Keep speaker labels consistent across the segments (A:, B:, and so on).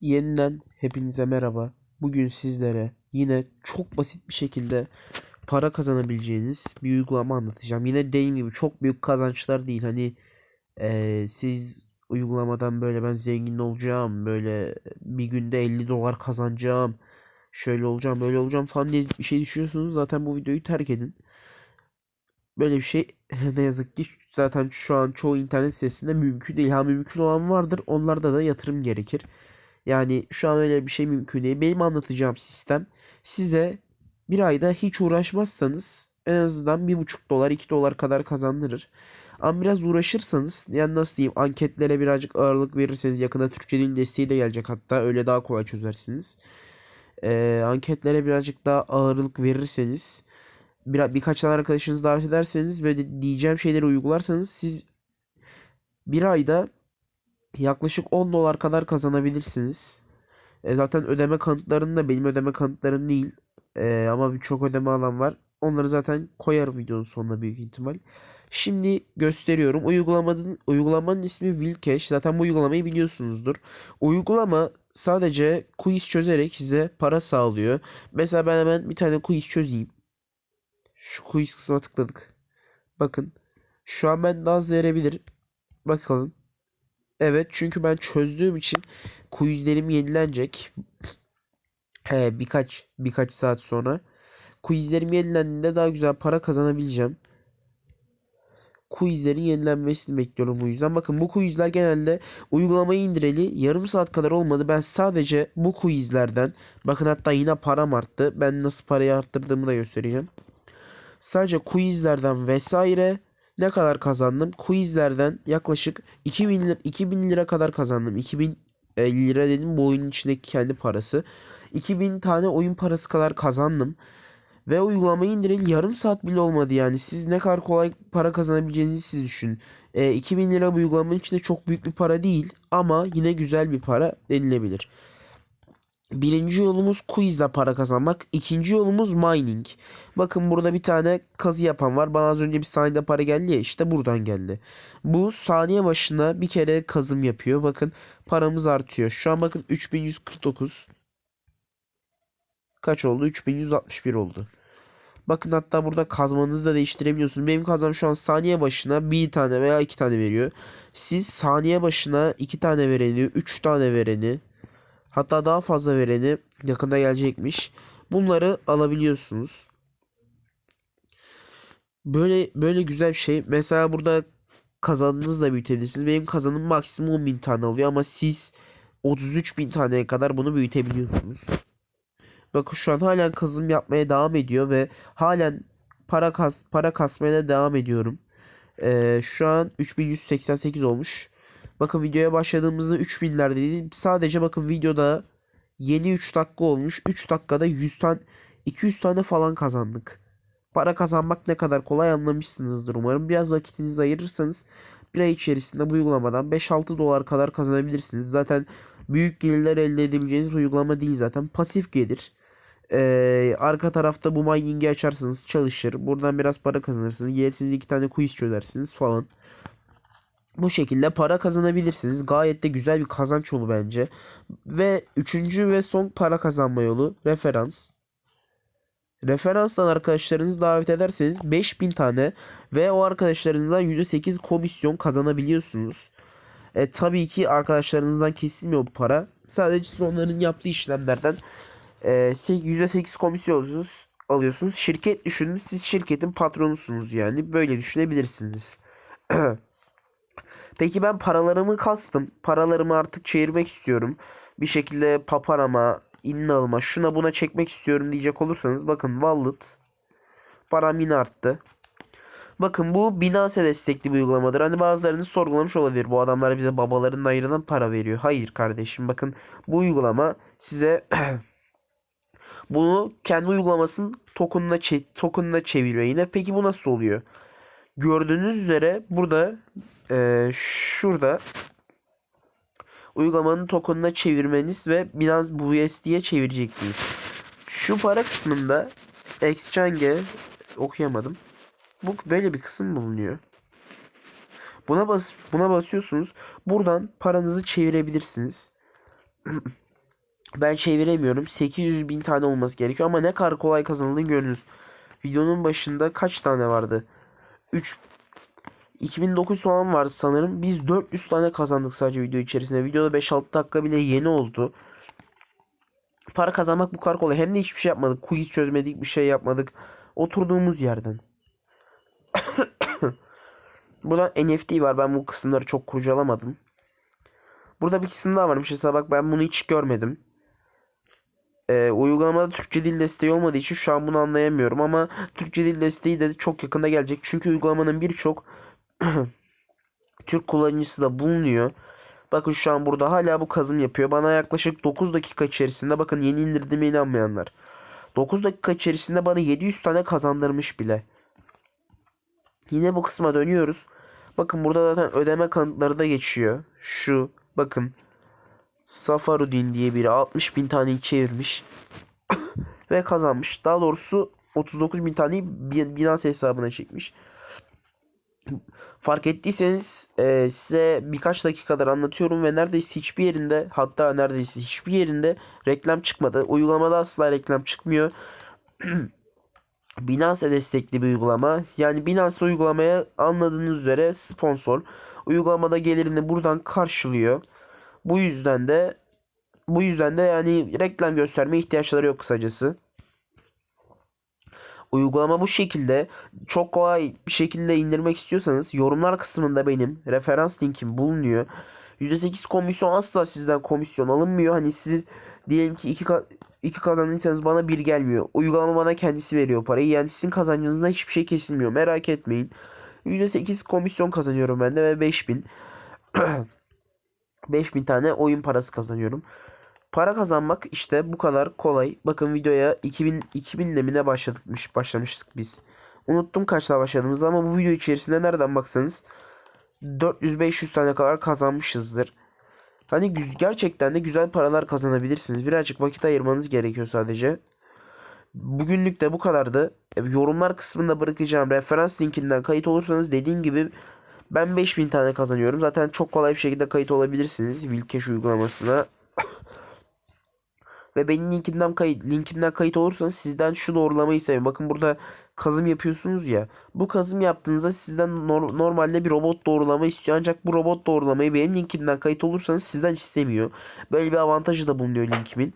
A: Yeniden hepinize merhaba. Bugün sizlere yine çok basit bir şekilde para kazanabileceğiniz bir uygulama anlatacağım. Yine dediğim gibi çok büyük kazançlar değil. Hani eee, siz uygulamadan böyle ben zengin olacağım, böyle bir günde 50 dolar kazanacağım, şöyle olacağım, böyle olacağım falan diye bir şey düşünüyorsunuz. Zaten bu videoyu terk edin. Böyle bir şey ne yazık ki zaten şu an çoğu internet sitesinde mümkün değil. Ha mümkün olan vardır. Onlarda da yatırım gerekir. Yani şu an öyle bir şey mümkün değil. Benim anlatacağım sistem size bir ayda hiç uğraşmazsanız en azından bir buçuk dolar 2 dolar kadar kazandırır. Ama biraz uğraşırsanız yani nasıl diyeyim anketlere birazcık ağırlık verirseniz yakında Türkçe dil desteği de gelecek hatta öyle daha kolay çözersiniz. Ee, anketlere birazcık daha ağırlık verirseniz bir, birkaç tane arkadaşınızı davet ederseniz ve diyeceğim şeyleri uygularsanız siz bir ayda yaklaşık 10 dolar kadar kazanabilirsiniz. E, zaten ödeme kanıtlarını da benim ödeme kanıtlarım değil. E, ama birçok ödeme alan var. Onları zaten koyarım videonun sonuna büyük ihtimal. Şimdi gösteriyorum. Uygulamanın uygulamanın ismi Willcash. Zaten bu uygulamayı biliyorsunuzdur. Uygulama sadece quiz çözerek size para sağlıyor. Mesela ben hemen bir tane quiz çözeyim. Şu quiz kısmına tıkladık. Bakın. Şu an ben naz verebilir. Bakalım. Evet çünkü ben çözdüğüm için quizlerim yenilenecek. He, birkaç birkaç saat sonra. Quizlerim yenilendiğinde daha güzel para kazanabileceğim. Quizlerin yenilenmesini bekliyorum bu yüzden. Bakın bu quizler genelde uygulamayı indireli yarım saat kadar olmadı. Ben sadece bu quizlerden bakın hatta yine param arttı. Ben nasıl parayı arttırdığımı da göstereceğim. Sadece quizlerden vesaire ne kadar kazandım? Quizlerden yaklaşık 2000 lira, 2000 lira kadar kazandım. 2000 e, lira dedim bu oyunun içindeki kendi parası. 2000 tane oyun parası kadar kazandım. Ve uygulamayı indireli yarım saat bile olmadı yani. Siz ne kadar kolay para kazanabileceğinizi siz düşünün. E, 2000 lira bu uygulamanın içinde çok büyük bir para değil. Ama yine güzel bir para denilebilir. Birinci yolumuz quizle para kazanmak. İkinci yolumuz mining. Bakın burada bir tane kazı yapan var. Bana az önce bir saniyede para geldi ya işte buradan geldi. Bu saniye başına bir kere kazım yapıyor. Bakın paramız artıyor. Şu an bakın 3149. Kaç oldu? 3161 oldu. Bakın hatta burada kazmanızı da değiştirebiliyorsunuz. Benim kazmam şu an saniye başına bir tane veya iki tane veriyor. Siz saniye başına iki tane vereni, üç tane vereni Hatta daha fazla vereni yakında gelecekmiş. Bunları alabiliyorsunuz. Böyle böyle güzel bir şey. Mesela burada kazanınızı da büyütebilirsiniz. Benim kazanım maksimum 10.000 tane oluyor ama siz 33.000 taneye kadar bunu büyütebiliyorsunuz. Bakın şu an halen kazım yapmaya devam ediyor ve halen para kas para kasmaya da devam ediyorum. Ee, şu an 3188 olmuş. Bakın videoya başladığımızda 3000'lerdeydi. Sadece bakın videoda yeni 3 dakika olmuş. 3 dakikada 100 tane 200 tane falan kazandık. Para kazanmak ne kadar kolay anlamışsınızdır umarım. Biraz vakitinizi ayırırsanız bir ay içerisinde bu uygulamadan 5-6 dolar kadar kazanabilirsiniz. Zaten büyük gelirler elde edebileceğiniz uygulama değil zaten. Pasif gelir. Ee, arka tarafta bu mining'i açarsınız çalışır. Buradan biraz para kazanırsınız. Gelirsiniz iki tane quiz çözersiniz falan. Bu şekilde para kazanabilirsiniz. Gayet de güzel bir kazanç yolu bence. Ve üçüncü ve son para kazanma yolu referans. Referanstan arkadaşlarınızı davet ederseniz 5000 tane ve o arkadaşlarınızdan %8 komisyon kazanabiliyorsunuz. E, tabii ki arkadaşlarınızdan kesilmiyor bu para. Sadece onların yaptığı işlemlerden e, %8 komisyon alıyorsunuz. alıyorsunuz. Şirket düşünün. Siz şirketin patronusunuz yani. Böyle düşünebilirsiniz. Peki ben paralarımı kastım. Paralarımı artık çevirmek istiyorum. Bir şekilde paparama, innalıma, şuna buna çekmek istiyorum diyecek olursanız bakın wallet param yine arttı. Bakın bu Binance destekli bir uygulamadır. Hani bazılarınız sorgulamış olabilir. Bu adamlar bize babalarının ayrılan para veriyor. Hayır kardeşim bakın bu uygulama size bunu kendi uygulamasının tokenuna, çe tokenuna çeviriyor yine. Peki bu nasıl oluyor? Gördüğünüz üzere burada e, şurada uygulamanın tokenuna çevirmeniz ve Binance USD'ye çevireceksiniz. Şu para kısmında exchange okuyamadım. Bu böyle bir kısım bulunuyor. Buna bas buna basıyorsunuz. Buradan paranızı çevirebilirsiniz. Ben çeviremiyorum. 800 bin tane olması gerekiyor ama ne kadar kolay kazanıldığını görünüz. Videonun başında kaç tane vardı? 3 2900 falan vardı sanırım. Biz 400 tane kazandık sadece video içerisinde. Videoda 5-6 dakika bile yeni oldu. Para kazanmak bu kadar kolay. Hem de hiçbir şey yapmadık. Quiz çözmedik, bir şey yapmadık. Oturduğumuz yerden. Burada NFT var. Ben bu kısımları çok kurcalamadım. Burada bir kısım daha varmış. Mesela bak ben bunu hiç görmedim. Ee, uygulamada Türkçe dil desteği olmadığı için şu an bunu anlayamıyorum ama Türkçe dil desteği de çok yakında gelecek. Çünkü uygulamanın birçok Türk kullanıcısı da bulunuyor. Bakın şu an burada hala bu kazım yapıyor. Bana yaklaşık 9 dakika içerisinde bakın yeni indirdiğime inanmayanlar. 9 dakika içerisinde bana 700 tane kazandırmış bile. Yine bu kısma dönüyoruz. Bakın burada zaten ödeme kanıtları da geçiyor. Şu bakın. Safarudin diye biri 60 bin taneyi çevirmiş. ve kazanmış. Daha doğrusu 39 bin taneyi Bi- Binance hesabına çekmiş. Fark ettiyseniz e, size birkaç dakikadır anlatıyorum ve neredeyse hiçbir yerinde hatta neredeyse hiçbir yerinde reklam çıkmadı. Uygulamada asla reklam çıkmıyor. Binance destekli bir uygulama. Yani Binance uygulamaya anladığınız üzere sponsor. Uygulamada gelirini buradan karşılıyor. Bu yüzden de bu yüzden de yani reklam gösterme ihtiyaçları yok kısacası. Uygulama bu şekilde çok kolay bir şekilde indirmek istiyorsanız yorumlar kısmında benim referans linkim bulunuyor. %8 komisyon asla sizden komisyon alınmıyor. Hani siz diyelim ki iki, iki kazandıysanız bana bir gelmiyor. Uygulama bana kendisi veriyor parayı. Yani sizin kazancınızdan hiçbir şey kesilmiyor. Merak etmeyin. %8 komisyon kazanıyorum ben de ve 5000 5000 tane oyun parası kazanıyorum. Para kazanmak işte bu kadar kolay. Bakın videoya 2000 2000 lemine başladıkmış başlamıştık biz. Unuttum kaçta başladığımızı ama bu video içerisinde nereden baksanız 400-500 tane kadar kazanmışızdır. Hani gerçekten de güzel paralar kazanabilirsiniz. Birazcık vakit ayırmanız gerekiyor sadece. Bugünlük de bu kadardı. E, Yorumlar kısmında bırakacağım referans linkinden kayıt olursanız dediğim gibi ben 5000 tane kazanıyorum. Zaten çok kolay bir şekilde kayıt olabilirsiniz Wilcash uygulamasına. Ve benim linkimden kayıt linkimden kayıt olursanız sizden şu doğrulamayı isterim. Bakın burada kazım yapıyorsunuz ya. Bu kazım yaptığınızda sizden nor- normalde bir robot doğrulama istiyor. Ancak bu robot doğrulamayı benim linkimden kayıt olursanız sizden istemiyor. Böyle bir avantajı da bulunuyor linkimin.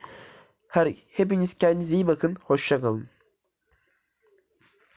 A: Her hepiniz kendinize iyi bakın. Hoşça kalın.